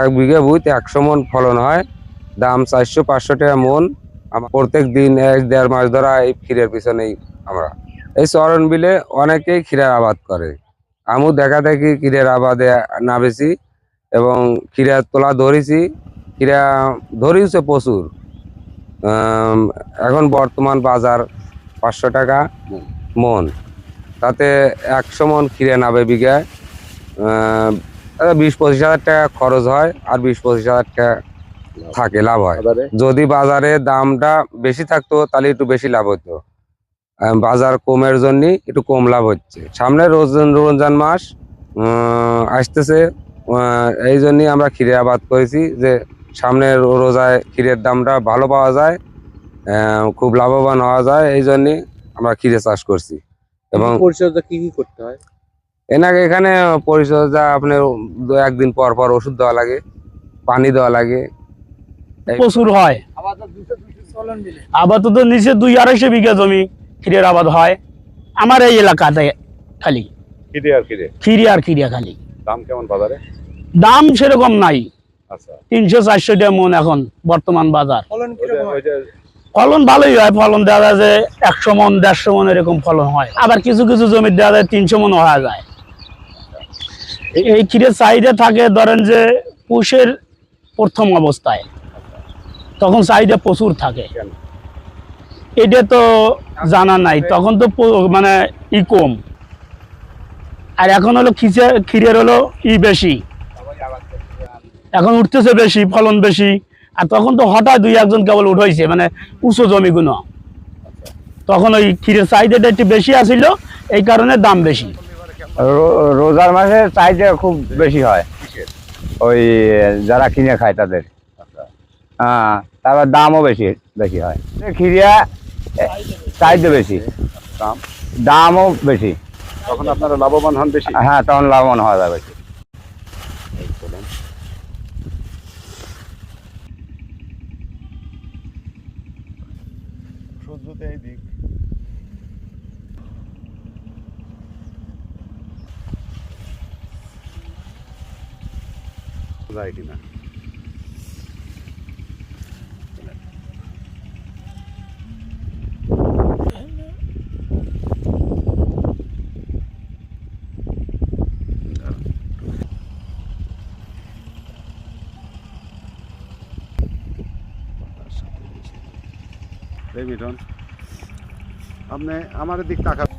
এক বিঘে বুথ একশো মন ফলন হয়। দাম চারশো পাঁচশো টাকা মন। প্রত্যেক দিন এক দেড় মাস ধরা এই ক্ষীরের পিছনেই আমরা। এই চরণ বিলে অনেকেই ক্ষীরের আবাদ করে। আমিও দেখা দেখি ক্ষীরের আবাদে নামেছি এবং ক্ষীরা তোলা ধরেছি। ক্ষীরা ধরিয়েছে প্রচুর। এখন বর্তমান বাজার পাঁচশো টাকা মন। তাতে একশো মন ক্ষীরে নাবে বিঘায় বিশ পঁচিশ হাজার টাকা খরচ হয় আর বিশ পঁচিশ হাজার টাকা থাকে লাভ হয়। যদি বাজারে দামটা বেশি থাকতো তাহলে একটু বেশি লাভ হতো। বাজার কমের জন্য একটু কম লাভ হচ্ছে। সামনে রোজন রমজান মাস আসতেছে। এই জন্যই আমরা ক্ষীরে আবাদ করেছি যে সামনে রোজায় ক্ষীরের দামটা ভালো পাওয়া যায় খুব লাভবান হওয়া যায়। এই জন্যই আমরা ক্ষীরে চাষ করছি। এবং পরিচর্যা কি কি করতে হয়? এনাকে এখানে পরিচর্যা আপনার দু একদিন পর পর ওষুধ দেওয়া লাগে পানি দেওয়া লাগে। প্রচুর হয়। আপাতত নিচে দুই আড়াইশো বিঘা জমি ক্ষীরের আবাদ হয়। আমার এই এলাকাতে খালি। কিরে আর কিরে ক্ষীরি আর ক্ষীরিয়া খালি। দাম কেমন বাজারে? দাম সেরকম নাই। আচ্ছা। তিনশো চারশো টাকা মন এখন বর্তমান বাজার। ফলন ভালোই হয়। ফলন দেওয়া যায় যে একশো মন দেড়শো মন এরকম ফলন হয়। আবার কিছু কিছু জমি দেওয়া যায় তিনশো মন হওয়া যায়। এই- ক্ষীরের চাহিদা থাকে ধরেন যে পুষের প্রথম অবস্থায়। তখন চাহিদা প্রচুর থাকে। এটা তো জানা নাই। তখন তো মানে ই কম। আর এখন হলো খিচে ক্ষীরের হলো ই বেশি। এখন উঠতেছে বেশি, ফলন বেশি। আর তখন তো হঠাৎ দুই একজন কেবল উঠাইছে মানে উঁচু জমিগুলো তখন ওই ক্ষীরের চাহিদাটা একটু বেশি আসিল এই কারণে দাম বেশি। রোজার মাসে চাহিদা খুব বেশি হয়। ওই যারা কিনে খায় তাদের। হ্যাঁ তারপর দামও বেশি বেশি হয়। খিরিয়া চাহিদা বেশি। দাম? দামও বেশি। তখন আপনারা লাভবান হন বেশি? হ্যাঁ তখন লাভবান হওয়া যায় বেশি। সূর্যতে এই দিক। যায় কিনা আপনি আমার দিক তাকা